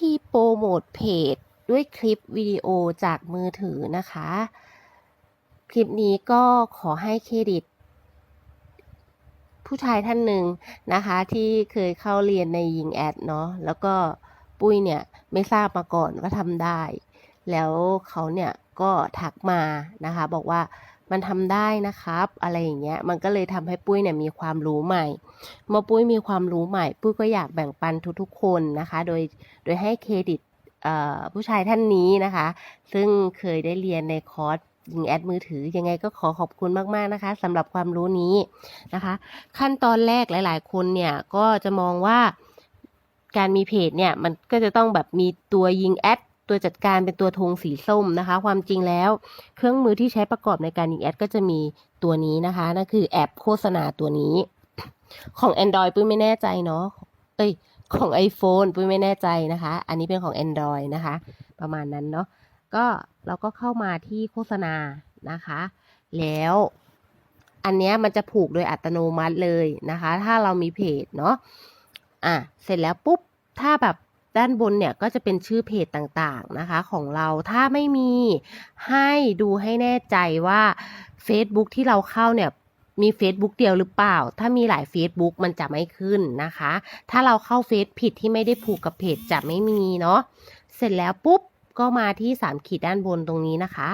ที่โปรโมทเพจด้วยคลิปวิดีโอจากมือถือนะคะ คลิปนี้ก็ขอให้เครดิต ผู้ชายท่านหนึ่งนะคะ ที่เคยเข้าเรียนในยิงแอดเนาะแล้วก็ปุ้ยเนี่ยไม่ทราบมาก่อนว่าทำได้ แล้วเขาเนี่ยก็ทักมานะคะ บอกว่า มันทำได้นะครับ อะไรอย่างเงี้ย มันก็เลยทำให้ปุ้ยเนี่ยมีความรู้ใหม่ เมื่อปุ้ยมีความรู้ใหม่ ปุ้ยก็อยากแบ่งปันทุกๆคนนะคะ โดยโดยให้เครดิตผู้ชายท่านนี้นะคะ ซึ่งเคยได้เรียนในคอร์สยิงแอดมือถือยังไงก็ขอขอบคุณมากๆนะคะสำหรับความรู้นี้นะคะ ขั้นตอนแรกหลาย ๆ คนเนี่ยก็จะมองว่าการมีเพจเนี่ยมันก็จะต้องแบบมีตัวยิงแอด ตัวจัดการเป็นตัวธงสีส้มนะคะ ความจริงแล้ว เครื่องมือที่ใช้ประกอบในการยิงแอดก็จะมีตัวนี้นะคะนั่นคือแอปโฆษณาตัวนี้ ของ Android ปุ้ยไม่แน่ใจเนาะเอ้ยของ iPhone ปุ้ยไม่แน่ใจนะคะ อันนี้เป็นของ Android นะคะ ประมาณนั้นเนาะก็เราก็เข้ามาที่โฆษณานะคะ แล้วอันเนี้ยมันจะผูกโดยอัตโนมัติเลยนะคะ ถ้าเรามีเพจเนาะอะเสร็จแล้วปุ๊บถ้าแบบ ด้านบนเนี่ยก็จะเป็นชื่อเพจต่างๆนะคะของเราถ้าไม่มีให้ดูให้แน่ใจว่า Facebook ที่เราเข้าเนี่ยมี Facebook เดียวหรือเปล่า ถ้ามีหลาย Facebook มันจะไม่ขึ้นนะคะ ถ้าเราเข้าเฟซผิดที่ไม่ได้ผูกกับเพจจะไม่มีเนาะ เสร็จแล้วปุ๊บก็มาที่ 3 ขีดด้านบนตรงนี้นะคะ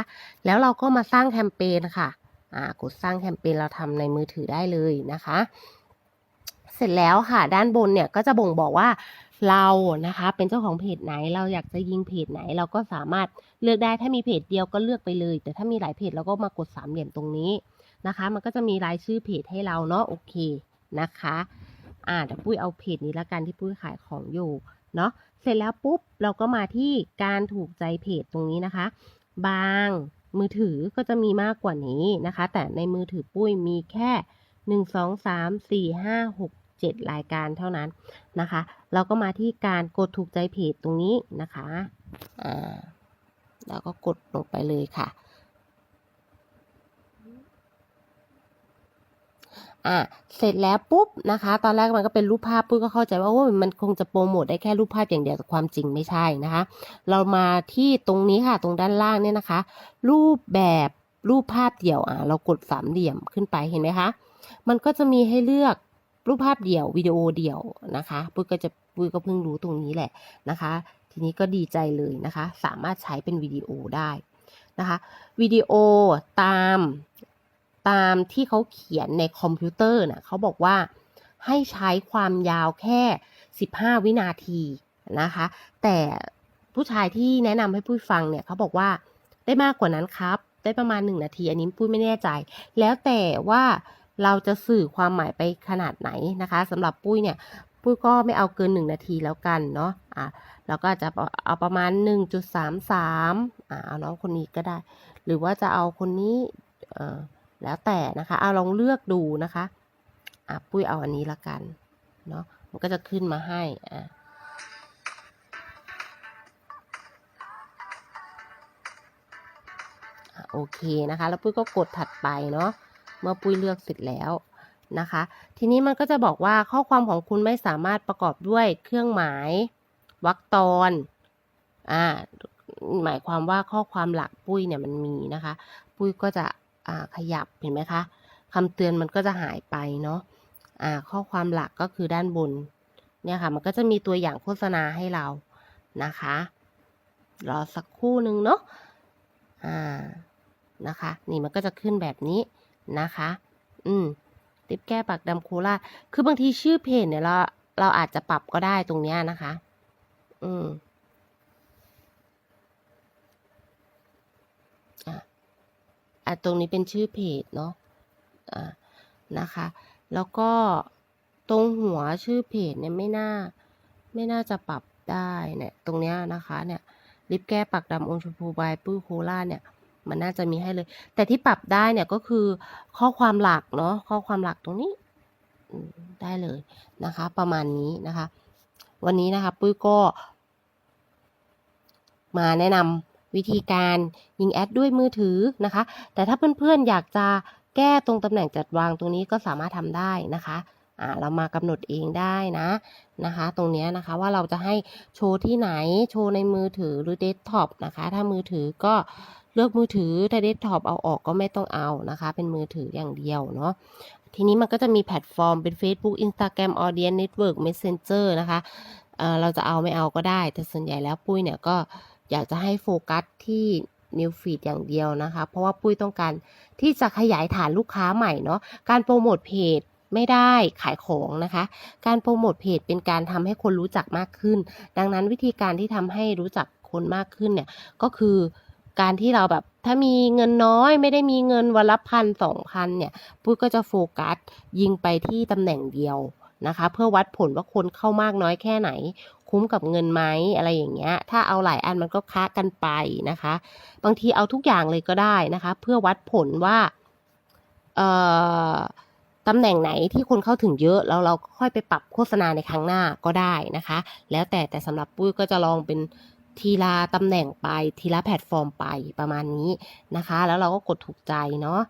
แล้วเราก็มาสร้างแคมเปญค่ะ อ่ากดสร้างแคมเปญเราทำในมือถือได้เลยนะคะ เสร็จแล้วค่ะด้านบนเนี่ยก็จะบ่งบอกว่า เรานะคะ เป็นเจ้าของเพจไหน เราอยากจะยิงเพจไหน เราก็สามารถเลือกได้ถ้ามีเพจเดียวก็เลือกไปเลย แต่ถ้ามีหลายเพจเราก็มากดสามเหลี่ยมตรงนี้นะคะ มันก็จะมีรายชื่อเพจให้เราเนาะโอเคนะคะอ่าเดี๋ยวปุ้ยเอาเพจนี้ละกันที่ปุ้ยขายของอยู่เนาะเสร็จแล้วปุ๊บเราก็มาที่การถูกใจเพจตรงนี้นะคะ บางมือถือก็จะมีมากกว่านี้นะคะ แต่ในมือถือปุ้ยมีแค่ หนึ่งสองสามสี่ห้าหกเจ็ดรายการเท่านั้นนะคะ เราก็มาที่การกดถูกใจเพจตรงนี้นะคะอ่าแล้วก็กดลงไปเลยค่ะอะเสร็จแล้วปุ๊บนะคะ ตอนแรกมันก็เป็นรูปภาพปุ้ยก็เข้าใจว่าโอ้มันคงจะโปรโมทได้แค่รูปภาพอย่างเดียวแต่ความจริงไม่ใช่นะคะ เรามาที่ตรงนี้ค่ะ ตรงด้านล่างเนี่ยนะคะ รูปแบบรูปภาพเดี่ยวอะเรากดสามเหลี่ยมขึ้นไปเห็นไหมคะ มันก็จะมีให้เลือกรูปภาพเดี่ยววิดีโอเดี่ยวนะคะปุ้ยก็จะปุ้ยก็เพิ่งรู้ตรงนี้แหละนะคะ ทีนี้ก็ดีใจเลยนะคะ สามารถใช้เป็นวิดีโอได้นะคะวิดีโอตามตามที่เขาเขียนในคอมพิวเตอร์น่ะเขาบอกว่าให้ใช้ความยาวแค่ 15 วินาทีนะคะ แต่ผู้ชายที่แนะนำให้ปุ้ยฟังเนี่ยเขาบอกว่าได้มากกว่านั้นครับ ได้ประมาณ 1 นาที อันนี้ปุ้ยไม่แน่ใจ แล้วแต่ว่า เราจะสื่อความหมายไปขนาดไหนนะคะสำหรับปุ้ยเนี่ยปุ้ยก็ไม่เอาเกิน 1 นาทีแล้วกันเนาะอะเราก็อาจจะเอาประมาณ 1.33อ่าเอาน้องคนนี้ก็ได้ หรือว่าจะเอาคนนี้เออแล้วแต่นะคะเอาลองเลือกดูนะคะอะปุ้ยเอาอันนี้ละกันเนาะมันก็จะขึ้นมาให้อะโอเคนะคะ แล้วปุ้ยก็กดถัดไปเนาะ เมื่อปุ้ยเลือกเสร็จแล้วนะคะ ทีนี้มันก็จะบอกว่าข้อความของคุณไม่สามารถประกอบด้วยเครื่องหมายวรรคตอนอ่าหมายความว่าข้อความหลักปุ้ยเนี่ยมันมีนะคะ ปุ้ยก็จะอ่าขยับเห็นไหมคะคำเตือนมันก็จะหายไปเนาะอ่าข้อความหลักก็คือด้านบนเนี่ยค่ะ มันก็จะมีตัวอย่างโฆษณาให้เรานะคะ รอสักครู่หนึ่งเนาะอ่านะคะ นี่มันก็จะขึ้นแบบนี้ นะคะ อืมติปแก้ปากดำโคราชคือบางทีชื่อเพจเนี่ยเราเราอาจจะปรับก็ได้ตรงเนี้ยนะคะ อืมอะอะตรงนี้เป็นชื่อเพจเนาะอ่านะคะ แล้วก็ตรงหัวชื่อเพจเนี่ยไม่น่า ไม่น่าจะปรับได้เนี่ย ตรงเนี้ยนะคะ เนี่ยลิปแก้ปากดำองค์ชมพูบายปื้อโคราเนี่ย มันน่าจะมีให้เลย แต่ที่ปรับได้เนี่ยก็คือข้อความหลักเนาะข้อความหลักตรงนี้ได้เลยนะคะ ประมาณนี้นะคะ วันนี้นะคะปุ้ยก็ มาแนะนำวิธีการยิงแอดด้วยมือถือนะคะ แต่ถ้าเพื่อนๆอยากจะแก้ตรงตำแหน่งจัดวางตรงนี้ก็สามารถทำได้นะคะอ่าเรามากำหนดเองได้นะนะคะ ตรงนี้นะคะว่าเราจะให้โชว์ที่ไหนโชว์ในมือถือหรือเดสก์ท็อปนะคะ ถ้ามือถือก็ เลือกมือถือถ้าเดสก์ท็อปเอาออกก็ไม่ต้องเอานะคะ เป็นมือถืออย่างเดียวเนาะทีนี้มันก็จะมีแพลตฟอร์มเป็น Facebook Instagram Audience Network Messenger นะคะเเราจะเอาไม่เอาก็ได้ แต่ส่วนใหญ่แล้วปุ้ยเนี่ยก็อยากจะให้โฟกัสที่ New Feed อย่างเดียวนะคะ เพราะว่าปุ้ยต้องการที่จะขยายฐานลูกค้าใหม่เนาะการโปรโมทเพจไม่ได้ขายของนะคะ การโปรโมทเพจเป็นการทำให้คนรู้จักมากขึ้น ดังนั้นวิธีการที่ทำให้รู้จักคนมากขึ้นเนี่ยก็คือ การที่เราแบบถ้ามีเงินน้อยไม่ได้มีเงินวันละพันสองพันเนี่ยปุ้ยก็จะโฟกัสยิงไปที่ตำแหน่งเดียวนะคะ เพื่อวัดผลว่าคนเข้ามากน้อยแค่ไหน คุ้มกับเงินไหมอะไรอย่างเงี้ย ถ้าเอาหลายอันมันก็ค้ากันไปนะคะ บางทีเอาทุกอย่างเลยก็ได้นะคะ เพื่อวัดผลว่าเอ่อตำแหน่งไหนที่คนเข้าถึงเยอะแล้วเราก็ค่อยไปปรับโฆษณาในครั้งหน้าก็ได้นะคะ แล้วแต่แต่สำหรับปุ้ยก็จะลองเป็น ทีละตำแหน่งไปทีละแพลตฟอร์มไปประมาณนี้นะคะ แล้วเราก็กดถูกใจเนาะ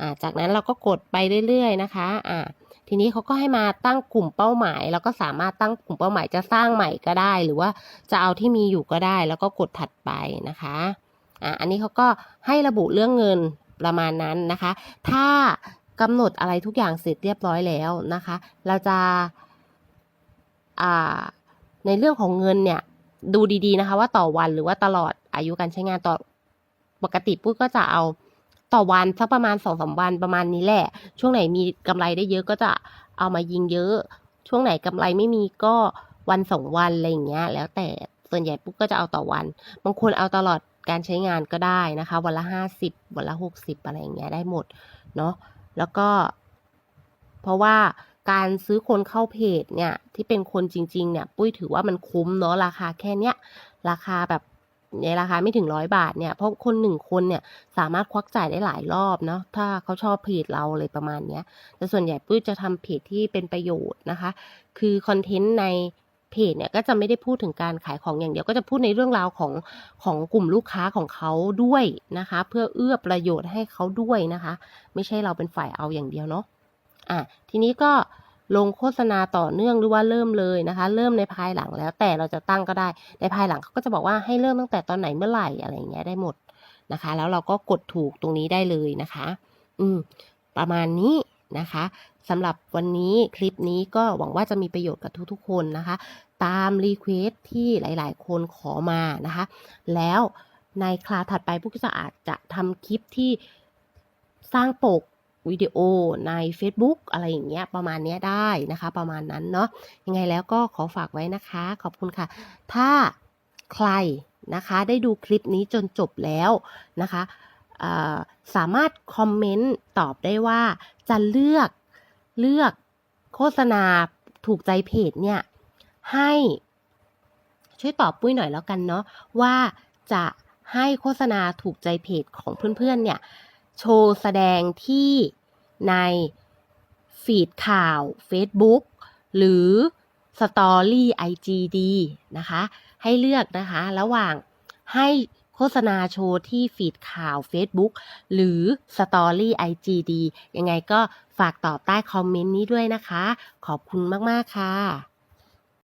อ่าจากนั้นเราก็กดไปเรื่อยๆนะคะอ่าทีนี้เขาก็ให้มาตั้งกลุ่มเป้าหมาย แล้วก็สามารถตั้งกลุ่มเป้าหมายจะสร้างใหม่ก็ได้ หรือว่าจะเอาที่มีอยู่ก็ได้ แล้วก็กดถัดไปนะคะอะอันนี้เขาก็ให้ระบุเรื่องเงินประมาณนั้นนะคะ ถ้ากำหนดอะไรทุกอย่างเสร็จเรียบร้อยแล้วนะคะ เราจะในเรื่องของเงินเนี่ย ดูดีๆนะคะ ว่าต่อวันหรือว่าตลอดอายุการใช้งานต่อปกติปุ้ยก็จะเอาต่อวันสักประมาณสองสามวันประมาณนี้แหละ ช่วงไหนมีกำไรได้เยอะก็จะเอามายิงเยอะ ช่วงไหนกำไรไม่มีก็วันสองวันอะไรอย่างเงี้ย แล้วแต่ส่วนใหญ่ปุ๊กก็จะเอาต่อวันบางคนเอาตลอดการใช้งานก็ได้นะคะ วันละห้าสิบวันละหกสิบอะไรอย่างเงี้ยได้หมดเนาะแล้วก็ เพราะว่า การซื้อคนเข้าเพจเนี่ย ที่เป็นคนจริง ๆ เนี่ย ปุ้ยถือว่ามันคุ้มเนาะราคาแค่เนี้ย ราคาแบบในราคาไม่ถึงร้อยบาทเนี่ย เพราะคนหนึ่งคนเนี่ยสามารถควักจ่ายได้หลายรอบเนาะ ถ้าเขาชอบเพจเราเลยประมาณเนี้ย แต่ส่วนใหญ่ปุ้ยจะทำเพจที่เป็นประโยชน์นะคะ คือคอนเทนต์ในเพจเนี่ยก็จะไม่ได้พูดถึงการขายของอย่างเดียวก็จะพูดในเรื่องราวของของกลุ่มลูกค้าของเขาด้วยนะคะ เพื่อเอื้อประโยชน์ให้เขาด้วยนะคะ ไม่ใช่เราเป็นฝ่ายเอาอย่างเดียวเนาะ อะทีนี้ก็ลงโฆษณาต่อเนื่องหรือว่าเริ่มเลยนะคะ เริ่มในภายหลังแล้วแต่เราจะตั้งก็ได้ ในภายหลังเขาก็จะบอกว่าให้เริ่มตั้งแต่ตอนไหนเมื่อไหร่อะไรอย่างเงี้ยได้หมดนะคะ แล้วเราก็กดถูกตรงนี้ได้เลยนะคะ อืม ประมาณนี้นะคะสำหรับวันนี้คลิปนี้ก็หวังว่าจะมีประโยชน์กับทุกๆ คนนะคะ ตามรีเควสที่หลายๆ คนขอมานะคะ แล้วในคลาสถัดไปพวกก็จะอาจจะทำคลิปที่สร้างปก วิดีโอใน Facebook อะไรอย่างเงี้ยประมาณเนี้ยได้นะคะ ประมาณนั้นเนาะยังไงแล้วก็ขอฝากไว้นะคะ ขอบคุณค่ะ ถ้าใครนะคะได้ดูคลิปนี้จนจบแล้วนะคะสามารถคอมเมนต์ตอบได้ว่าจะเลือกเลือกโฆษณาถูกใจเพจเนี่ยให้ช่วยตอบปุ้ยหน่อยแล้วกันเนาะว่าจะให้โฆษณาถูกใจเพจของเพื่อนๆเนี่ย โชว์แสดงที่ในฟีดข่าว Facebook หรือสตอรี่ IGD นะคะ ให้เลือกนะคะ ระหว่างให้โฆษณาโชว์ที่ฟีดข่าว Facebook หรือสตอรี่ IGD ยังไงก็ฝากตอบใต้คอมเมนต์นี้ด้วยนะคะ ขอบคุณมาก ๆ ค่ะ